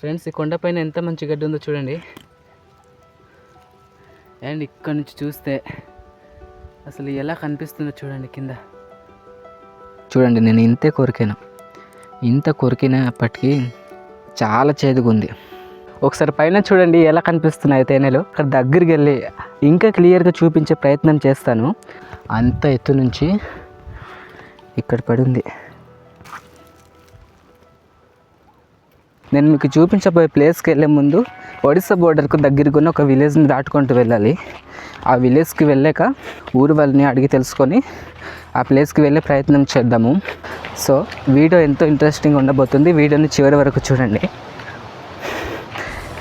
Friends ఈ కొండపైన ఎంత మంచి గడ్డి ఉందో చూడండి. అండ్ ఇక్కడ నుంచి చూస్తే అసలు ఎలా కనిపిస్తుందో చూడండి కింద. చూడండి నేను ఇంతే కొరికాను? ఇంత కొరికినప్పటికీ చాలా చేదుగా ఉంది ఒకసారి పైన చూడండి ఎలా కనిపిస్తున్నాయి తేనెలు. అక్కడ దగ్గరికి వెళ్ళి ఇంకా క్లియర్గా చూపించే ప్రయత్నం చేస్తాను. అంత ఎత్తు నుంచి ఇక్కడ పడింది నేను మీకు చూపించబోయే ప్లేస్కి వెళ్ళే ముందు ఒడిస్సా బోర్డర్కు దగ్గరికి ఉన్న ఒక విలేజ్ని దాటుకుంటూ వెళ్ళాలి. ఆ విలేజ్కి వెళ్ళాక ఊరు వాళ్ళని అడిగి తెలుసుకొని ఆ ప్లేస్కి వెళ్ళే ప్రయత్నం చేద్దాము. సో వీడియో ఎంతో ఇంట్రెస్టింగ్ ఉండబోతుంది. వీడియోని చివరి వరకు చూడండి.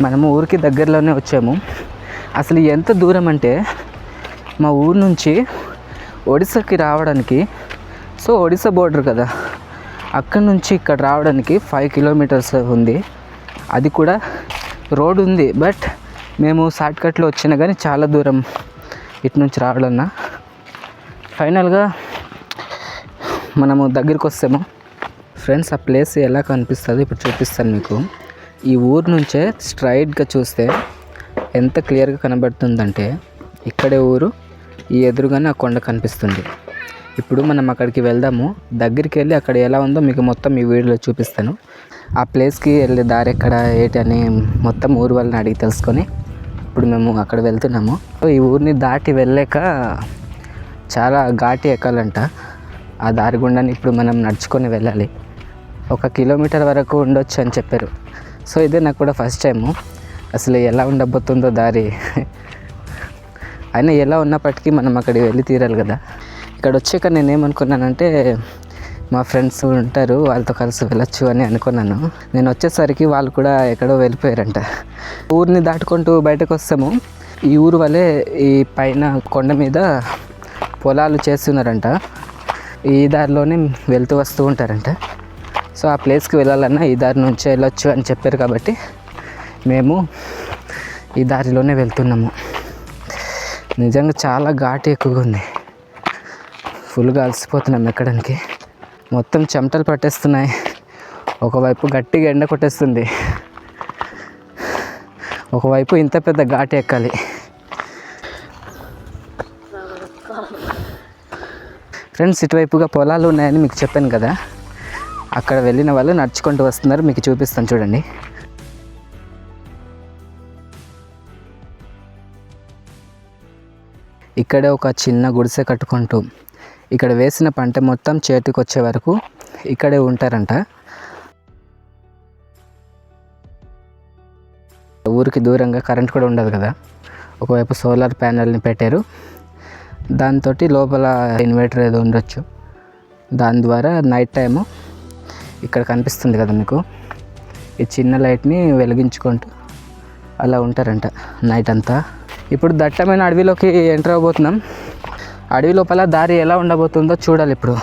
మనము ఊరికి దగ్గరలోనే వచ్చాము. అసలు ఎంత దూరం అంటే మా ఊరు నుంచి ఒడిస్సాకి రావడానికి సో ఒడిస్సా బోర్డర్ కదా. అక్కడ నుంచి ఇక్కడ రావడానికి ఫైవ్ కిలోమీటర్స్ ఉంది. అది కూడా రోడ్ ఉంది బట్ మేము షార్ట్కట్లో వచ్చినా కానీ చాలా దూరం ఇటు నుంచి రావాలన్నా. ఫైనల్గా మనము దగ్గరికి వస్తాము. ఫ్రెండ్స్ ఆ ప్లేస్ ఎలా కనిపిస్తుంది ఇప్పుడు చూపిస్తాను మీకు. ఈ ఊరు నుంచే స్ట్రైట్గా చూస్తే ఎంత క్లియర్గా కనబడుతుందంటే ఇక్కడే ఊరు ఈ ఎదురుగానే ఆ కొండ కనిపిస్తుంది. ఇప్పుడు మనం అక్కడికి వెళ్దాము. దగ్గరికి వెళ్ళి అక్కడ ఎలా ఉందో మీకు మొత్తం ఈ వీడియోలో చూపిస్తాను. ఆ ప్లేస్కి వెళ్ళే దారి ఎక్కడ ఏంటి అని మొత్తం ఊరు వాళ్ళని అడిగి తెలుసుకొని ఇప్పుడు మేము అక్కడ వెళ్తున్నాము. సో ఈ ఊరిని దాటి వెళ్ళాక చాలా ఘాటి ఎక్కాలంట. ఆ దారి గుండాని ఇప్పుడు మనం నడుచుకొని వెళ్ళాలి. ఒక కిలోమీటర్ వరకు ఉండొచ్చు అని చెప్పారు. సో ఇదే నాకు కూడా ఫస్ట్ టైము. అసలు ఎలా ఉండబోతుందో దారి. అయినా ఎలా ఉన్నప్పటికీ మనం అక్కడికి వెళ్ళి తీరాలి కదా. ఇక్కడ వచ్చాక నేను ఏమనుకున్నానంటే మా ఫ్రెండ్స్ ఉంటారు వాళ్ళతో కలిసి వెళ్ళొచ్చు అని అనుకున్నాను. నేను వచ్చేసరికి వాళ్ళు కూడా ఎక్కడో వెళ్ళిపోయారంట. ఊరిని దాటుకుంటూ బయటకు వస్తాము. ఈ ఊరు వల్లే ఈ పైన కొండ మీద పొలాలు చేస్తున్నారంట. ఈ దారిలోనే వెళ్తూ వస్తూ ఉంటారంట. సో ఆ ప్లేస్కి వెళ్ళాలన్నా ఈ దారి నుంచి వెళ్ళొచ్చు అని చెప్పారు కాబట్టి మేము ఈ దారిలోనే వెళ్తున్నాము. నిజంగా చాలా ఘాటు ఎక్కువగా ఉంది. ఫుల్గా అలసిపోతున్నాం ఎక్కడానికి. మొత్తం చెమటలు పట్టేస్తున్నాయి. ఒకవైపు గట్టిగా ఎండ కొట్టేస్తుంది. ఒకవైపు ఇంత పెద్ద ఘాటు ఎక్కాలి. ఫ్రెండ్స్ ఇటువైపుగా పొలాలు ఉన్నాయని మీకు చెప్పాను కదా. అక్కడ వెళ్ళిన వాళ్ళు నడుచుకుంటూ వస్తున్నారు. మీకు చూపిస్తాను చూడండి. ఇక్కడే ఒక చిన్న గుడిసె కట్టుకుంటూ ఇక్కడ వేసిన పంట మొత్తం చేతికొచ్చే వరకు ఇక్కడే ఉంటారంట. ఊరికి దూరంగా కరెంట్ కూడా ఉండదు కదా. ఒకవైపు సోలార్ ప్యానెల్ని పెట్టారు. దాంతో లోపల ఇన్వర్టర్ ఏదో ఉండొచ్చు. దాని ద్వారా నైట్ టైము ఇక్కడ కనిపిస్తుంది కదా మీకు. ఈ చిన్న లైట్ని వెలిగించుకుంటూ అలా ఉంటారంట నైట్ అంతా. ఇప్పుడు దట్టమైన అడవిలోకి ఎంటర్ అవబోతున్నాం అడవి లోపల దారి ఎలా ఉండబోతుందో చూడాలి ఇప్పుడు.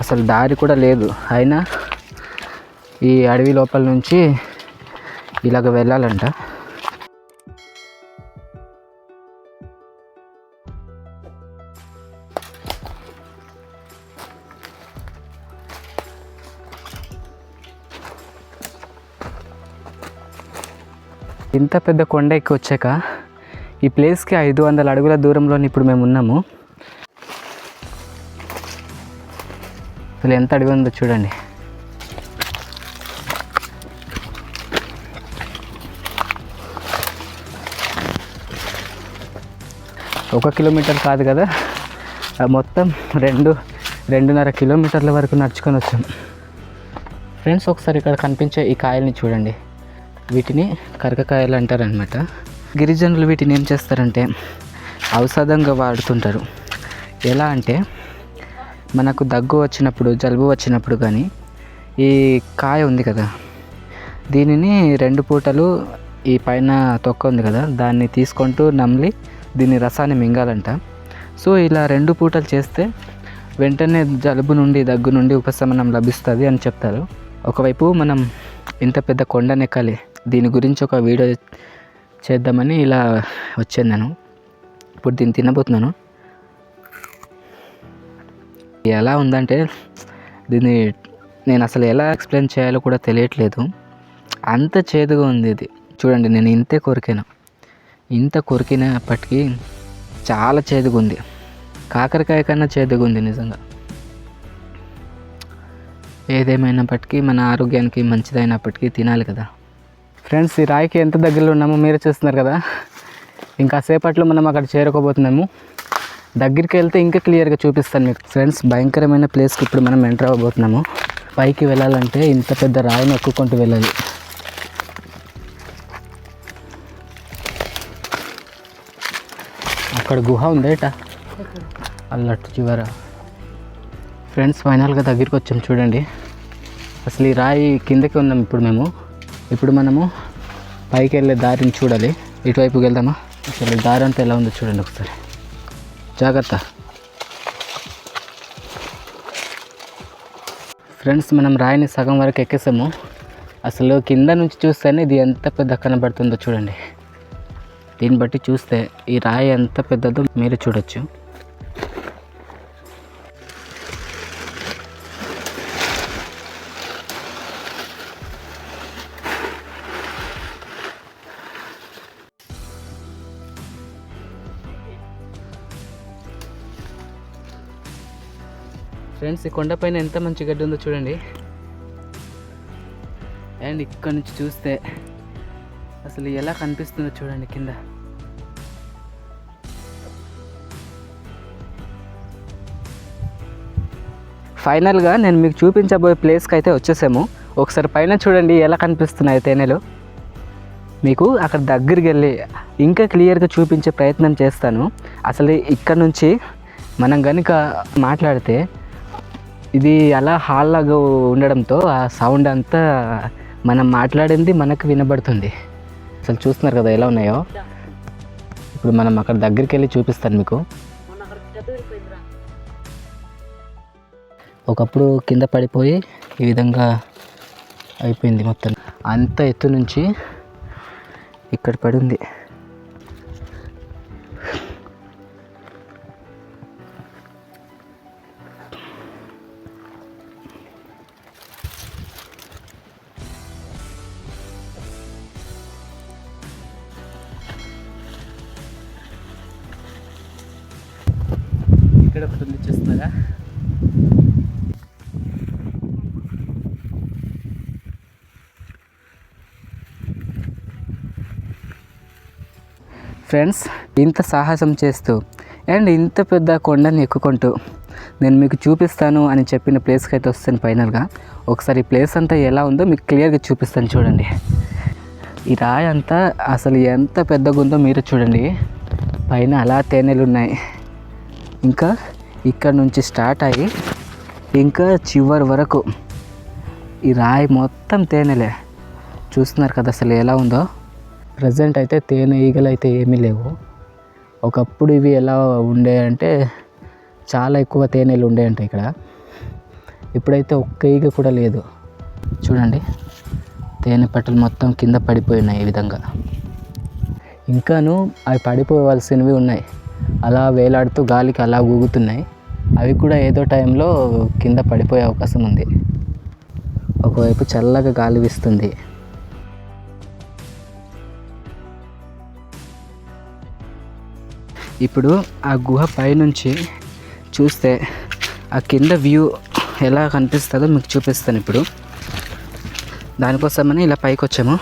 అసలు దారి కూడా లేదు. అయినా ఈ అడవి లోపల నుంచి ఇలాగ వెళ్ళాలంట. ఇంత పెద్ద కొండ ఎక్కి వచ్చాక ఈ ప్లేస్కి ఐదు వందల అడుగుల దూరంలో ఇప్పుడు మేము ఉన్నాము. అసలు ఎంత అడుగు ఉందో చూడండి. ఒక కిలోమీటర్ కాదు కదా? మొత్తం రెండు రెండున్నర కిలోమీటర్ల వరకు నడుచుకొని వచ్చాం. ఫ్రెండ్స్ ఒకసారి ఇక్కడ కనిపించే ఈ కాయల్ని చూడండి. వీటిని కరకకాయలు అంటారనమాట గిరిజనులు వీటిని ఏం చేస్తారంటే ఔషధంగా వాడుతుంటారు. ఎలా అంటే మనకు దగ్గు వచ్చినప్పుడు జలుబు వచ్చినప్పుడు కానీ ఈ కాయ ఉంది కదా దీనిని రెండు పూటలు ఈ పైన తొక్క ఉంది కదా దాన్ని తీసుకుంటూ నమిలి దీని రసాన్ని మింగాలంట. సో ఇలా రెండు పూటలు చేస్తే వెంటనే జలుబు నుండి దగ్గు నుండి ఉపశమనం లభిస్తుంది అని చెప్తారు. ఒకవైపు మనం ఇంత పెద్ద కొండనెక్కాలి దీని గురించి ఒక వీడియో చేద్దామని ఇలా వచ్చాను నేను. ఇప్పుడు దీన్ని తినబోతున్నాను. ఎలా ఉందంటే దీన్ని నేను అసలు ఎలా ఎక్స్ప్లెయిన్ చేయాలో కూడా తెలియట్లేదు. అంత చేదుగా ఉంది ఇది. చూడండి నేను ఇంతే కొరికాను. ఇంత కొరికినప్పటికీ చాలా చేదుగా ఉంది. కాకరకాయ కన్నా చేదుగా ఉంది నిజంగా. ఏదేమైనప్పటికీ మన ఆరోగ్యానికి మంచిదైనప్పటికీ తినాలి కదా. ఫ్రెండ్స్ ఈ రాయికి ఎంత దగ్గరలో ఉన్నామో మీరే చూస్తున్నారు కదా. ఇంకా సేపట్లో మనం అక్కడ చేరుకోబోతున్నాము. దగ్గరికి వెళ్తే ఇంకా క్లియర్గా చూపిస్తాను మీకు. ఫ్రెండ్స్ భయంకరమైన ప్లేస్కి ఇప్పుడు మనం ఎంటర్ అవ్వబోతున్నాము. పైకి వెళ్ళాలంటే ఇంత పెద్ద రాయిని ఎక్కుకుంటూ వెళ్ళాలి. అక్కడ గుహ ఉందేట? అల్లట్టు చివర. ఫ్రెండ్స్ ఫైనల్గా దగ్గరికి వచ్చాం చూడండి. అసలు ఈ రాయి కిందకి ఉన్నాం ఇప్పుడు మేము. ఇప్పుడు మనము పైకి వెళ్ళే దారిని చూడాలి. ఇటువైపుకి వెళ్దామా? అసలు దారి అంతా ఎలా ఉందో చూడండి ఒకసారి. జాగ్రత్త. ఫ్రెండ్స్ మనం రాయిని సగం వరకు ఎక్కేసాము. అసలు కింద నుంచి చూస్తేనే ఇది ఎంత పెద్ద కనబడుతుందో చూడండి. దీన్ని బట్టి చూస్తే ఈ రాయి ఎంత పెద్దదో మీరు చూడొచ్చు. ఫ్రెండ్స్ ఈ కొండపైన ఎంత మంచి గడ్డి ఉందో చూడండి. అండ్ ఇక్కడ నుంచి చూస్తే అసలు ఎలా కనిపిస్తుందో చూడండి కింద. ఫైనల్గా నేను మీకు చూపించబోయే ప్లేస్కి అయితే వచ్చేసాము. ఒకసారి పైన చూడండి ఎలా కనిపిస్తున్నాయి తేనెలు. మీకు అక్కడ దగ్గరికి వెళ్ళి ఇంకా క్లియర్గా చూపించే ప్రయత్నం చేస్తాను. అసలు ఇక్కడ నుంచి మనం కనుక మాట్లాడితే ఇది అలా హాల్ లాగా ఉండడంతో ఆ సౌండ్ అంతా మనం మాట్లాడింది మనకు వినబడుతుంది. అసలు చూస్తున్నారు కదా ఎలా ఉన్నాయో? ఇప్పుడు మనం అక్కడ దగ్గరికి వెళ్ళి చూపిస్తాను మీకు. ఒకప్పుడు కింద పడిపోయి ఈ విధంగా అయిపోయింది మొత్తం. అంత ఎత్తు నుంచి ఇక్కడ పడింది ఇక్కడ ఒకటి ఉంది చూస్తున్నారా ఫ్రెండ్స్ ఇంత సాహసం చేస్తూ అండ్ ఇంత పెద్ద కొండని ఎక్కుకుంటూ నేను మీకు చూపిస్తాను అని చెప్పిన ప్లేస్కి అయితే వస్తాను ఫైనల్గా. ఒకసారి ఈ ప్లేస్ అంతా ఎలా ఉందో మీకు క్లియర్గా చూపిస్తాను చూడండి. ఈ రాయి అంతా అసలు ఎంత పెద్దగా ఉందో మీరు చూడండి. పైన అలా తేనెలు ఉన్నాయి ఇంకా ఇక్కడ నుంచి స్టార్ట్ అయ్యి ఇంకా చివరి వరకు ఈ రాయి మొత్తం తేనెలే. చూస్తున్నారు కదా అసలు ఎలా ఉందో. ప్రజెంట్ అయితే తేనె ఈగలు అయితే ఏమీ లేవు. ఒకప్పుడు ఇవి ఎలా ఉండే అంటే చాలా ఎక్కువ తేనెలు ఉండేయంట ఇక్కడ. ఇప్పుడైతే ఒక్క ఈగ కూడా లేదు. చూడండి. తేనె పట్టలు మొత్తం కింద పడిపోయినాయి ఈ విధంగా. ఇంకాను అవి పడిపోవలసినవి ఉన్నాయి. అలా వేలాడుతూ గాలికి అలా ఊగుతున్నాయి. అవి కూడా ఏదో టైంలో కింద పడిపోయే అవకాశం ఉంది. ఒకవైపు చల్లగా గాలి వీస్తుంది. ఇప్పుడు ఆ గుహ పైనుంచి చూస్తే ఆ కింద వ్యూ ఎలా కనిపిస్తుందో మీకు చూపిస్తాను ఇప్పుడు. దానికోసమని ఇలా పైకి వచ్చాము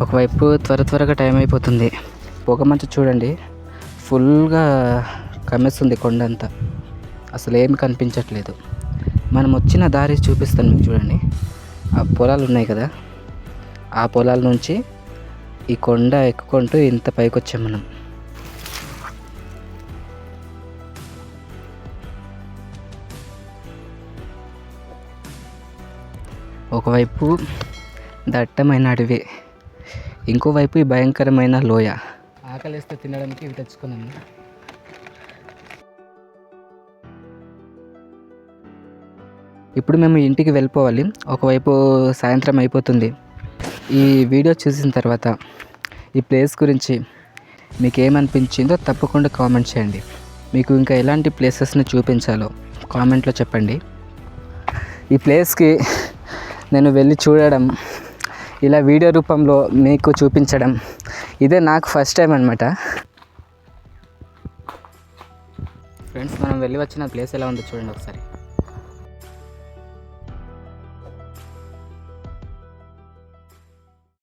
ఒకవైపు త్వర త్వరగా టైం అయిపోతుంది. పొగ మంచు చూడండి. ఫుల్గా కమ్మేస్తుంది కొండ అంతా అసలు ఏమి కనిపించట్లేదు. మనం వచ్చిన దారి చూపిస్తాను మీకు చూడండి. ఆ పొలాలు ఉన్నాయి కదా. ఆ పొలాల నుంచి ఈ కొండ ఎక్కుకుంటూ ఇంత పైకి వచ్చాం మనం. ఒకవైపు దట్టమైన అడవి. ఇంకోవైపు ఈ భయంకరమైన లోయ. ఆకలిస్తే తినడానికి ఇవి తెచ్చుకున్నాను. ఇప్పుడు మేము ఇంటికి వెళ్ళిపోవాలి. ఒకవైపు సాయంత్రం అయిపోతుంది. ఈ వీడియో చూసిన తర్వాత ఈ ప్లేస్ గురించి మీకు ఏమనిపించిందో తప్పకుండా కామెంట్ చేయండి. మీకు ఇంకా ఎలాంటి ప్లేసెస్ని చూపించాలో కామెంట్లో చెప్పండి. ఈ ప్లేస్కి నేను వెళ్ళి చూడడం ఇలా వీడియో రూపంలో మీకు చూపించడం. ఇదే నాకు ఫస్ట్ టైం అనమాట ఫ్రెండ్స్ మనం వెళ్ళి వచ్చిన ప్లేస్ ఎలా ఉందో చూడండి ఒకసారి.